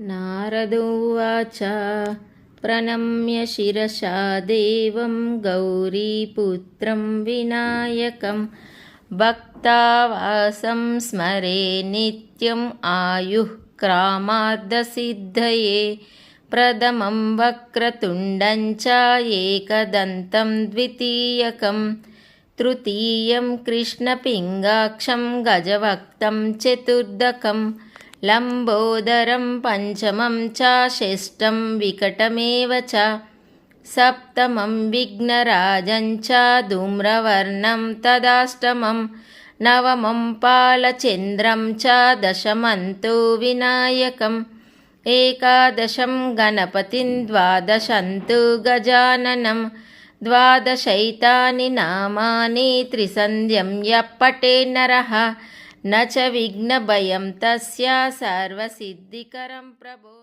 नारदोवाच प्रणम्य शिरसा देवं गौरीपुत्रं विनायकं भक्तावासं स्मरे नित्यम् आयुः क्रामार्धसिद्धये प्रथमं वक्रतुण्डं च एकदन्तं द्वितीयकं तृतीयं कृष्णपिङ्गाक्षं गजवक्तं चतुर्दकं लम्बोदरं पञ्चमं च षष्ठं विकटमेव च सप्तमं विघ्नराजं च धूम्रवर्णं तदाष्टमं नवमं पालचन्द्रं च दशमं तु विनायकम् एकादशं गणपतिं द्वादशं तु गजाननं द्वादशैतानि नामानि त्रिसन्ध्यं यः पटे नरः न च विघ्नभयं तस्य सर्वसिद्धिकरं प्रभो